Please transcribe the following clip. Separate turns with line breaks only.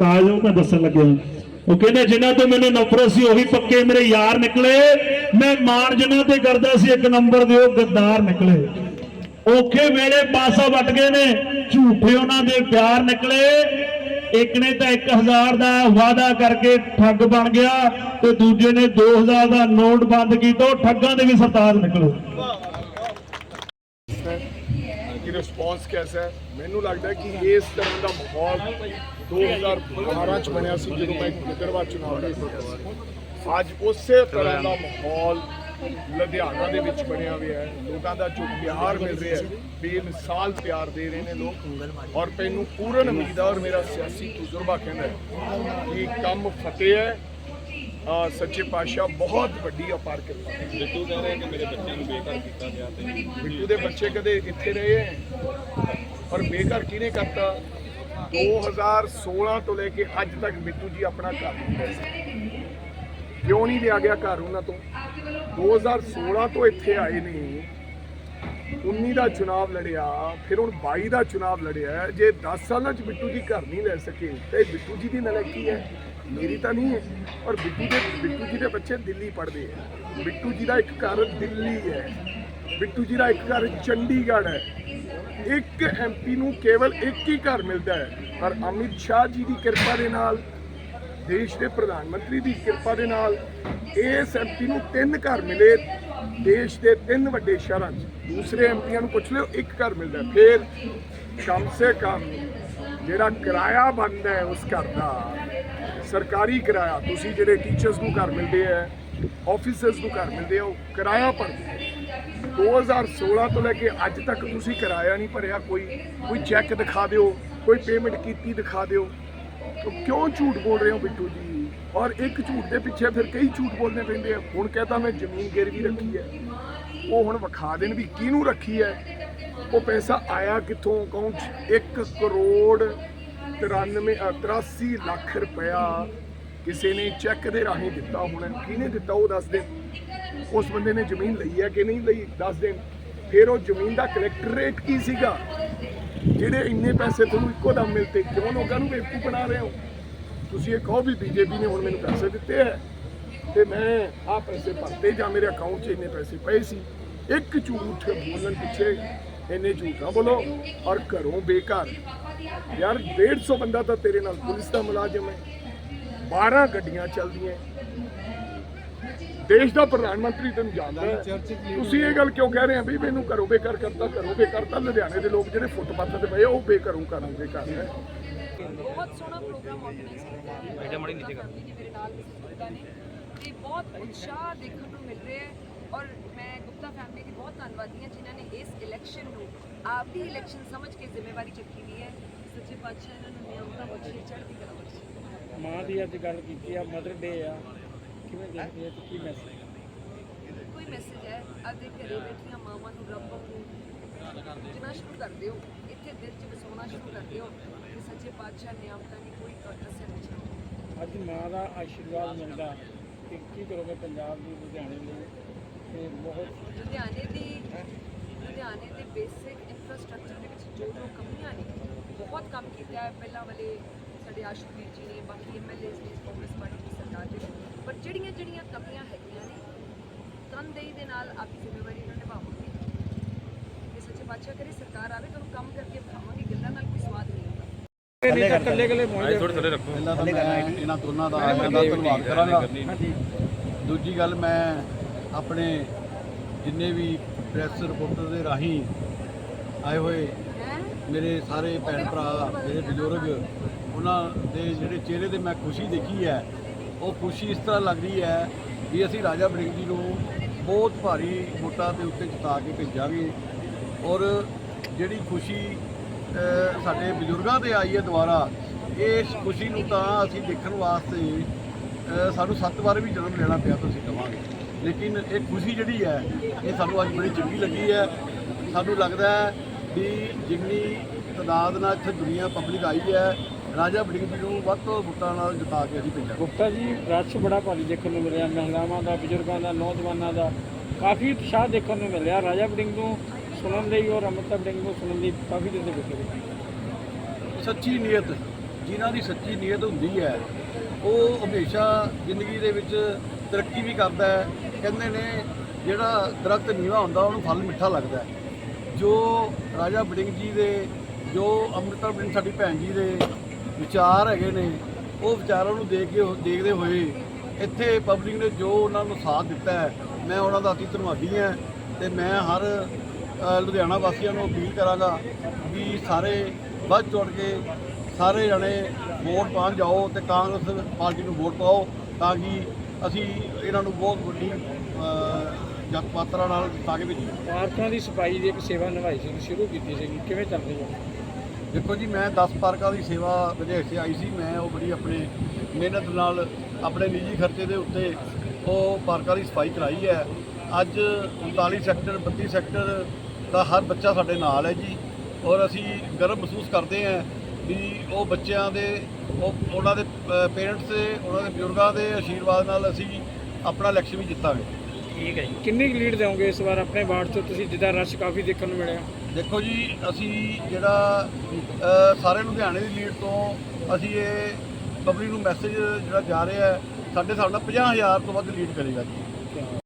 ਸਰਤਾਜ ਉਹ ਮੈਂ ਦੱਸਣ ਲੱਗਿਆ। ਉਹ ਕਹਿੰਦੇ, ਜਿਨ੍ਹਾਂ ਤੋਂ ਮੈਨੂੰ ਨਫ਼ਰਤ ਸੀ, ਉਹੀ ਪੱਕੇ ਮੇਰੇ ਯਾਰ ਨਿਕਲੇ। ਮੈਂ ਮਾਣ ਜਿਨ੍ਹਾਂ ਤੇ ਕਰਦਾ ਸੀ, ਇੱਕ ਨੰਬਰ ਦੇ ਉਹ ਗੱਦਾਰ ਨਿਕਲੇ। ਔਖੇ ਵੇਲੇ ਪਾਸਾ ਵੱਟ ਗਏ ਨੇ, ਝੂਠੇ ਉਹਨਾਂ ਦੇ ਪਿਆਰ ਨਿਕਲੇ। ਇੱਕ ਨੇ ਤਾਂ 1000 ਦਾ ਵਾਅਦਾ ਕਰਕੇ ਠੱਗ ਬਣ ਗਿਆ ਤੇ ਦੂਜੇ ਨੇ 2000 ਦਾ ਨੋਟ ਬੰਦ ਕੀਤਾ, ਉਹ ਠੱਗਾਂ ਦੇ ਵੀ ਸਰਤਾਜ ਨਿਕਲੇ।
ਰਿਸਪੌਂਸ ਕਿਹਦਾ ਹੈ ਮੈਨੂੰ ਲੱਗਦਾ ਕਿ ਇਸ ਤਰ੍ਹਾਂ ਦਾ ਮਾਹੌਲ 2012 ਚ ਬਣਿਆ ਸੀ ਜਦੋਂ ਮੈਂ ਵਿਕਰਵਾ ਚੁਣਾਵ ਲੜਦਾ ਸੀ ਅੱਜ ਉਸੇ ਤਰ੍ਹਾਂ ਦਾ ਮਾਹੌਲ ਲੁਧਿਆਣਾ ਦੇ ਵਿੱਚ ਬਣਿਆ ਹੋਇਆ ਹੈ ਲੋਕਾਂ ਦਾ ਜੋ ਪਿਆਰ ਮਿਲ ਰਿਹਾ ਹੈ ਬੇਮਿਸਾਲ ਪਿਆਰ ਦੇ ਰਹੇ ਨੇ ਲੋਕ ਔਰ ਮੈਨੂੰ ਪੂਰਨ ਉਮੀਦ ਹੈ ਔਰ ਮੇਰਾ ਸਿਆਸੀ ਤਜਰਬਾ ਕਹਿੰਦਾ ਹੈ ਕਿ ਕੰਮ ਫਤਿਹ ਹੈ ਆ ਸੱਚੇ ਪਾਤਸ਼ਾਹ ਬਹੁਤ ਵੱਡੀ ਅਪਾਰ ਕਿਰਪਾ
ਬਿੱਟੂ ਕਹਿ ਰਹੇ ਕਿ ਮੇਰੇ ਬੱਚਿਆਂ ਨੂੰ ਬੇਘਰ ਕੀਤਾ ਗਿਆ ਤੇ
ਬਿੱਟੂ ਦੇ ਬੱਚੇ ਕਦੇ ਇੱਥੇ ਰਹੇ ਹੈ ਔਰ ਬੇਘਰ ਕਿਹਨੇ ਕਰਤਾ? 2016 ਤੋਂ ਲੈ ਕੇ ਅੱਜ ਤੱਕ ਬਿੱਟੂ ਜੀ ਆਪਣਾ ਘਰ ਨਹੀਂ ਲੈ ਸਕੇ ਕਿਉਂ ਨਹੀਂ ਲਿਆ ਗਿਆ ਘਰ ਉਹਨਾਂ ਤੋਂ? 2016 ਤੋਂ ਇੱਥੇ ਆਏ ਨੇ। 19 ਦਾ ਚੁਣਾਵ ਲੜਿਆ ਫਿਰ ਹੁਣ 22 ਦਾ ਚੁਣਾਵ ਲੜਿਆ ਜੇ 10 ਸਾਲਾਂ ਚ ਬਿੱਟੂ ਜੀ ਘਰ ਨਹੀਂ ਲੈ ਸਕੇ ਤੇ ਬਿੱਟੂ ਜੀ ਦੀ ਨਲਾਇਕੀ ਹੈ। ਮੇਰੀ ਤਾਂ ਨਹੀਂ ਹੈ। ਔਰ ਬਿੱਟੂ ਦੇ ਬਿੱਟੂ ਜੀ ਦੇ ਬੱਚੇ ਦਿੱਲੀ ਪੜ੍ਹਦੇ ਹੈ ਬਿੱਟੂ ਜੀ ਦਾ ਇੱਕ ਘਰ ਦਿੱਲੀ ਹੈ। ਬਿੱਟੂ ਜੀ ਦਾ ਇੱਕ ਘਰ ਚੰਡੀਗੜ੍ਹ ਹੈ। ਇੱਕ ਐਮਪੀ ਨੂੰ ਕੇਵਲ ਇੱਕ ਹੀ ਘਰ ਮਿਲਦਾ ਹੈ। ਪਰ ਅਮਿਤ ਸ਼ਾਹ ਜੀ ਦੀ ਕਿਰਪਾ ਦੇ ਨਾਲ, ਦੇਸ਼ ਦੇ ਪ੍ਰਧਾਨ ਮੰਤਰੀ ਦੀ ਕਿਰਪਾ ਦੇ ਨਾਲ, ਇਸ ਐਮਪੀ ਨੂੰ ਤਿੰਨ ਘਰ ਮਿਲੇ। ਦੇਸ਼ ਦੇ ਤਿੰਨ ਵੱਡੇ ਸ਼ਹਿਰਾਂ 'ਚ। ਦੂਸਰੇ ਐਮਪੀਆਂ ਨੂੰ ਪੁੱਛ ਲਿਓ, ਇੱਕ ਘਰ ਮਿਲਦਾ ਫਿਰ ਕਮ ਸੇ ਕਮ ਜਿਹੜਾ ਕਿਰਾਇਆ ਬਣਦਾ ਹੈ ਉਸ ਘਰ ਦਾ, ਸਰਕਾਰੀ ਕਿਰਾਇਆ, ਤੁਸੀਂ ਜਿਹੜੇ ਟੀਚਰਸ ਨੂੰ ਘਰ ਮਿਲਦੇ ਆ ਆਫੀਸਰਸ ਨੂੰ ਘਰ ਮਿਲਦੇ ਆ, ਉਹ ਕਿਰਾਇਆ ਭਰਦੇ ਆ। 2016 ਤੋਂ ਲੈ ਕੇ ਅੱਜ ਤੱਕ ਤੁਸੀਂ ਕਿਰਾਇਆ ਨਹੀਂ ਭਰਿਆ, ਕੋਈ ਕੋਈ ਚੈੱਕ ਦਿਖਾ ਦਿਓ, ਕੋਈ ਪੇਮੈਂਟ ਕੀਤੀ ਦਿਖਾ ਦਿਓ। ਕਿਉਂ ਝੂਠ ਬੋਲ ਰਹੇ ਹੋ ਬਿੱਟੂ ਜੀ? ਔਰ ਇੱਕ ਝੂਠ ਦੇ ਪਿੱਛੇ ਫਿਰ ਕਈ ਝੂਠ ਬੋਲਨੇ ਪੈਂਦੇ ਆ। ਹੁਣ ਕਹਤਾ ਮੈਂ ਜ਼ਮੀਨ ਗਿਰਵੀ ਰੱਖੀ ਹੈ। ਉਹ ਹੁਣ ਵਿਖਾ ਦੇਣ ਵੀ ਕਿਹਨੂੰ ਰੱਖੀ ਹੈ? ਉਹ ਪੈਸਾ ਆਇਆ ਕਿੱਥੋਂ ਅਕਾਊਂਟ 'ਚ? 1 ਕਰੋੜ 93 ਅ, 83 ਲੱਖ ਰੁਪਇਆ ਕਿਸੇ ਨੇ ਚੈੱਕ ਦੇ ਰਾਹੀਂ ਦਿੱਤਾ ਹੋਣਾ। ਕਿਹਨੇ ਦਿੱਤਾ ਉਹ ਦੱਸ ਦੇ। ਉਸ ਬੰਦੇ ਨੇ ਜ਼ਮੀਨ ਲਈ ਹੈ ਕਿ ਨਹੀਂ ਲਈ? ਦੱਸ ਦੇਣ ਫਿਰ ਉਹ ਜ਼ਮੀਨ ਦਾ ਕਲੈਕਟਰੇਟ ਕੀ ਸੀਗਾ? ਜਿਹੜੇ ਇੰਨੇ ਪੈਸੇ ਤੁਹਾਨੂੰ ਇੱਕੋ ਦਮ ਮਿਲਤੇ। ਕਿਉਂ ਲੋਕਾਂ ਨੂੰ ਬੇਵਕੂਫ ਬਣਾ ਰਹੇ ਹੋ? ਤੁਸੀਂ ਇਹ ਕਹੋ ਵੀ ਬੀਜੇਪੀ ਨੇ ਹੁਣ ਮੈਨੂੰ ਪੈਸੇ ਦਿੱਤੇ ਹੈ। ਤੇ ਮੈਂ ਆਹ ਪੈਸੇ ਭਰਤੇ ਜਾਂ ਮੇਰੇ ਅਕਾਊਂਟ 'ਚ ਇੰਨੇ ਪੈਸੇ ਪਏ ਸੀ। ਇੱਕ ਝੂਠ ਬੋਲਣ ਪਿੱਛੇ ਇੰਨੇ ਝੂਠ ਨਾ ਬੋਲੋ ਔਰ ਘਰੋਂ ਬੇਕਾਰ ਯਾਰ 150 ਬੰਦਾ ਤਾਂ ਤੇਰੇ ਨਾਲ ਪੁਲਿਸ ਦਾ ਮੁਲਾਜ਼ਮ ਹੈ। 12 ਗੱਡੀਆਂ ਚੱਲਦੀਆਂ। ਦੇਸ਼ ਦਾ ਪ੍ਰਧਾਨ ਮੰਤਰੀ ਤੈਨੂੰ ਜਾਣਦਾ ਹੈ। ਤੁਸੀਂ ਇਹ ਗੱਲ ਕਿਉਂ ਕਹਿ ਰਹੇ ਆ ਵੀ ਮੈਨੂੰ ਘਰੋਂ ਬੇਕਾਰ ਕਰਤਾ ਘਰੋਂ ਬੇਕਾਰ ਤਾਂ ਲੁਧਿਆਣੇ ਦੇ ਲੋਕ ਜਿਹੜੇ ਫੁੱਟਪਾਥ ਤੇ ਪਏ ਆ, ਉਹ ਬੇਘਰੋਂ ਘਰੋਂ ਬੇਕਾਰ ਹੈ।
ਬਹੁਤ ਸੋਹਣਾ ਪ੍ਰੋਗਰਾਮ ਆਰਗੇਨਾਈਜ਼ ਕੀਤਾ ਹੈ। ਬੇਟਾ ਮੜੀ ਨੀਚੇ ਕਰ ਜੀ ਮੇਰੇ ਨਾਲ ਨੇ। ਤੇ ਬਹੁਤ ਉਤਸ਼ਾਹ ਦੇਖਣ ਨੂੰ ਮਿਲ ਰਿਹਾ ਹੈ। ਔਰ ਗੁਪਤਾ ਫੈਮਿਲੀ ਦੀ ਬਹੁਤ ਧੰਨਵਾਦੀ ਹਾਂ ਜਿਨ੍ਹਾਂ ਨੇ ਇਸ ਇਲੈਕਸ਼ਨ ਨੂੰ ਆਪਦੀ ਇਲੈਕਸ਼ਨ ਸਮਝ ਕੇ ਜ਼ਿੰਮੇਵਾਰੀ ਚੱਕੀ ਵੀ ਹੈ। ਸੱਚੇ ਪਾਤਸ਼ਾਹ ਇਹਨਾਂ ਨੂੰ ਨਿਯਮਤਾ ਬਖਸ਼ੇ ਚੜ੍ਹਦੀ ਕਲਾ ਬਖਸ਼ੇ
ਮਾਂ ਦੀ ਅੱਜ ਗੱਲ ਕੀਤੀ ਆ ਮਦਰ ਡੇ ਆ। ਕਿਵੇਂ ਦੇਖਦੇ ਤੇ ਕੀ ਮੈਸੇਜ
ਕੋਈ ਮੈਸੇਜ ਹੈ? ਆਪਦੇ ਘਰੇ ਬੈਠੀਆਂ ਮਾਵਾਂ ਨੂੰ ਰੱਬ ਨੂੰ ਜਿਨਾ ਸ਼ੁਰੂ ਕਰ ਦਿਓ ਇੱਥੇ ਦਿਲ 'ਚ ਵਸਾਉਣਾ ਸ਼ੁਰੂ ਕਰ ਦਿਓ ਕਿ ਸੱਚੇ ਪਾਤਸ਼ਾਹ ਨਿਯਮਤਾਂ ਦੀ ਕੋਈ ਕਸਰ ਨਹੀਂ
ਅੱਜ ਮਾਂ ਦਾ ਆਸ਼ੀਰਵਾਦ ਮਿਲਦਾ। ਕਿ ਕੀ ਕਰੋਗੇ ਪੰਜਾਬ ਦੀ ਲੁਧਿਆਣੇ ਲਈ ਤੇ ਬਹੁਤ
ਲੁਧਿਆਣੇ ਦੀ ਲੁਧਿਆਣੇ ਦੇ ਬੇਸਿਕ ਇਨਫਰਾਸਟ੍ਰਕਚਰ ਦੇ ਵਿੱਚ ਜੋ ਜੋ ਕਮੀਆਂ ਨੇ ਬਹੁਤ ਕੰਮ ਕੀਤਾ ਹੈ। ਪਹਿਲਾਂ ਵਾਲੇ ਸਾਡੇ ਆਸ਼ੂਵੀਰ ਜੀ ਨੇ ਬਾਕੀ ਐਮਐਲਏਸ ਨੇ ਕਾਂਗਰਸ ਪਾਰਟੀ ਦੀ ਸਰਕਾਰ ਦੇ ਵਿੱਚ। ਪਰ ਜਿਹੜੀਆਂ ਜਿਹੜੀਆਂ ਕਮੀਆਂ ਹੈਗੀਆਂ ਨੇ ਤਨਦੇਹੀ ਦੇ ਨਾਲ ਆਪਣੀ ਜ਼ਿੰਮੇਵਾਰੀ ਨੂੰ ਨਿਭਾਵਾਂਗੇ। ਤੇ ਸੱਚੇ ਪਾਤਸ਼ਾਹ ਕਰੇ ਸਰਕਾਰ ਆਵੇ ਤੁਹਾਨੂੰ ਕੰਮ ਕਰਕੇ ਦਿਖਾਵਾਂਗੇ ਗੱਲਾਂ ਨਾਲ ਕੋਈ ਸਵਾਦ ਨਹੀਂ ਆਉਂਦਾ
ਨਹੀਂ ਤਾਂ ਕੱਲੇ ਕੱਲੇ ਪਹੁੰਚ
ਥੋੜੇ ਥੱਲੇ ਰੱਖੋ।
ਪਹਿਲਾਂ ਤਾਂ ਮੈਂ ਇਹਨਾਂ ਦੋਨਾਂ ਦਾ ਧੰਨਵਾਦ ਕਰਾਂਗਾ। ਦੂਜੀ ਗੱਲ ਮੈਂ ਆਪਣੇ ਜਿੰਨੇ ਵੀ ਪ੍ਰੈਸ ਰਿਪੋਰਟਰ ਦੇ ਰਾਹੀਂ ਆਏ ਹੋਏ ਮੇਰੇ ਸਾਰੇ ਭੈਣ ਭਰਾ, ਮੇਰੇ ਬਜ਼ੁਰਗ, ਉਹਨਾਂ ਦੇ ਜਿਹੜੇ ਚਿਹਰੇ ਤੇ ਮੈਂ ਖੁਸ਼ੀ ਦੇਖੀ ਹੈ, ਉਹ ਖੁਸ਼ੀ ਇਸ ਤਰ੍ਹਾਂ ਲੱਗ ਰਹੀ ਹੈ ਵੀ ਅਸੀਂ ਰਾਜਾ ਵੜਿੰਗ ਜੀ ਨੂੰ ਬਹੁਤ ਭਾਰੀ ਵੋਟਾਂ ਦੇ ਉੱਤੇ ਜਿਤਾ ਕੇ ਭੇਜਾਂਗੇ ਔਰ ਜਿਹੜੀ ਖੁਸ਼ੀ ਸਾਡੇ ਬਜ਼ੁਰਗਾਂ ਤੇ ਆਈ ਹੈ ਦੁਬਾਰਾ, ਇਸ ਖੁਸ਼ੀ ਨੂੰ ਤਾਂ ਅਸੀਂ ਦੇਖਣ ਵਾਸਤੇ ਸਾਨੂੰ ਸੱਤ ਵਾਰ ਵੀ ਜਨਮ ਲੈਣਾ ਪਿਆ, ਤੁਸੀਂ ਕਹਾਂਗੇ ਲੇਕਿਨ ਇਹ ਖੁਸ਼ੀ ਜਿਹੜੀ ਹੈ ਇਹ ਸਾਨੂੰ ਅੱਜ ਬੜੀ ਚੰਗੀ ਲੱਗੀ ਹੈ। ਸਾਨੂੰ ਲੱਗਦਾ ਹੈ ਵੀ ਜਿੰਨੀ ਤਾਦਾਦ ਨਾਲ ਇੱਥੇ ਦੁਨੀਆ ਪਬਲਿਕ ਆਈ ਹੈ ਰਾਜਾ ਵੜਿੰਗ ਜੀ ਨੂੰ ਵੱਧ ਤੋਂ ਵੋਟਾਂ ਨਾਲ ਜਿਤਾ ਕੇ ਅਸੀਂ ਭੇਜਾਂਗੇ।
ਗੁਪਤਾ ਜੀ ਰਸ਼ ਬੜਾ ਭਾਰੀ ਦੇਖਣ ਨੂੰ ਮਿਲਿਆ ਮਹਿਲਾਵਾਂ ਦਾ ਬਜ਼ੁਰਗਾਂ ਦਾ ਨੌਜਵਾਨਾਂ ਦਾ। ਕਾਫੀ ਉਤਸ਼ਾਹ ਦੇਖਣ ਨੂੰ ਮਿਲਿਆ ਰਾਜਾ ਵੜਿੰਗ ਨੂੰ ਸੁਣਨ ਲਈ ਔਰ ਅਮਰਤਾ ਵੜਿੰਗ ਨੂੰ ਸੁਣਨ ਲਈ ਕਾਫੀ ਦਿਨ ਦੇ ਬੈਠੇ
ਸੱਚੀ ਨੀਅਤ ਜਿਨ੍ਹਾਂ ਦੀ ਸੱਚੀ ਨੀਅਤ ਹੁੰਦੀ ਹੈ ਉਹ ਹਮੇਸ਼ਾ ਜ਼ਿੰਦਗੀ ਦੇ ਵਿੱਚ ਤਰੱਕੀ ਵੀ ਕਰਦਾ ਹੈ ਕਹਿੰਦੇ ਨੇ ਜਿਹੜਾ ਦਰਖਤ ਨੀਵਾ ਹੁੰਦਾ, ਉਹਨੂੰ ਫਲ ਮਿੱਠਾ ਲੱਗਦਾ ਜੋ ਰਾਜਾ ਬੜਿੰਗ ਜੀ ਦੇ, ਜੋ ਅੰਮ੍ਰਿਤਾ ਬੜਿੰਗ ਸਾਡੀ ਭੈਣ ਜੀ ਦੇ ਵਿਚਾਰ ਹੈਗੇ ਨੇ, ਉਹ ਵਿਚਾਰਾਂ ਨੂੰ ਦੇਖ ਕੇ ਦੇਖਦੇ ਹੋਏ ਇੱਥੇ ਪਬਲਿਕ ਨੇ ਜੋ ਉਹਨਾਂ ਨੂੰ ਸਾਥ ਦਿੱਤਾ ਹੈ, ਮੈਂ ਉਹਨਾਂ ਦਾ ਅਤੀ ਧੰਨਵਾਦੀ ਹਾਂ ਤੇ ਮੈਂ ਹਰ ਲੁਧਿਆਣਾ ਵਾਸੀਆਂ ਨੂੰ ਅਪੀਲ ਕਰਾਂਗਾ ਵੀ ਸਾਰੇ ਵੱਧ ਚੜ ਕੇ ਸਾਰੇ ਜਣੇ ਵੋਟ ਪਾਉਣ ਜਾਓ ਤੇ ਕਾਂਗਰਸ ਪਾਰਟੀ ਨੂੰ ਵੋਟ ਪਾਓ ਤਾਂ ਕਿ ਅਸੀਂ ਇਹਨਾਂ ਨੂੰ ਬਹੁਤ ਵੱਡੀ ਜਨ ਪਾਤਰਾ ਨਾਲ ਜਿਤਾ ਕੇ ਭੇਜੀਏ
ਪਾਰਕਾਂ ਦੀ ਸਫ਼ਾਈ ਦੀ ਇੱਕ ਸੇਵਾ ਨਿਭਾਈ ਸੀ ਸ਼ੁਰੂ ਕੀਤੀ ਸੀ ਕਿਵੇਂ ਚੱਲ ਰਹੀ ਹੈ
ਦੇਖੋ ਜੀ ਮੈਂ 10 ਪਾਰਕਾਂ ਦੀ ਸੇਵਾ ਵਿਦੇਸ਼ ਤੇ ਆਈ ਸੀ। ਮੈਂ ਉਹ ਬੜੀ ਆਪਣੇ ਮਿਹਨਤ ਨਾਲ ਆਪਣੇ ਨਿੱਜੀ ਖਰਚੇ ਦੇ ਉੱਤੇ ਉਹ ਪਾਰਕਾਂ ਦੀ ਸਫ਼ਾਈ ਕਰਾਈ ਹੈ। ਅੱਜ 39 ਸੈਕਟਰ 32 ਸੈਕਟਰ ਦਾ ਹਰ ਬੱਚਾ ਸਾਡੇ ਨਾਲ ਹੈ ਜੀ। ਔਰ ਅਸੀਂ ਗਰਵ ਮਹਿਸੂਸ ਕਰਦੇ ਹਾਂ ਵੀ ਉਹ ਬੱਚਿਆਂ ਦੇ ਉਹ ਉਹਨਾਂ ਦੇ ਪੇਰੈਂਟਸ ਦੇ ਉਹਨਾਂ ਦੇ ਬਜ਼ੁਰਗਾਂ ਦੇ ਆਸ਼ੀਰਵਾਦ ਨਾਲ ਅਸੀਂ ਆਪਣਾ ਇਲੈਕਸ਼ਨ ਵੀ ਜਿੱਤਾਂਗੇ।
ਠੀਕ ਹੈ ਜੀ। ਕਿੰਨੀ ਲੀਡ ਦੇਵੋਗੇ ਇਸ ਵਾਰ ਆਪਣੇ ਵਾਰਡ 'ਚ ਤੁਸੀਂ ਜਿੱਦਾਂ ਰਸ਼ ਕਾਫੀ ਦੇਖਣ ਨੂੰ ਮਿਲਿਆ।
ਦੇਖੋ ਜੀ ਅਸੀਂ ਜਿਹੜਾ ਸਾਰੇ ਲੁਧਿਆਣੇ ਦੀ ਲੀਡ ਤੋਂ ਅਸੀਂ ਇਹ ਪਬਲਿਕ ਨੂੰ ਮੈਸੇਜ ਜਿਹੜਾ ਜਾ ਰਿਹਾ ਹੈ ਸਾਡੇ ਹਿਸਾਬ ਨਾਲ 50000 ਤੋਂ ਵੱਧ ਲੀਡ ਕਰੇਗਾ ਜੀ।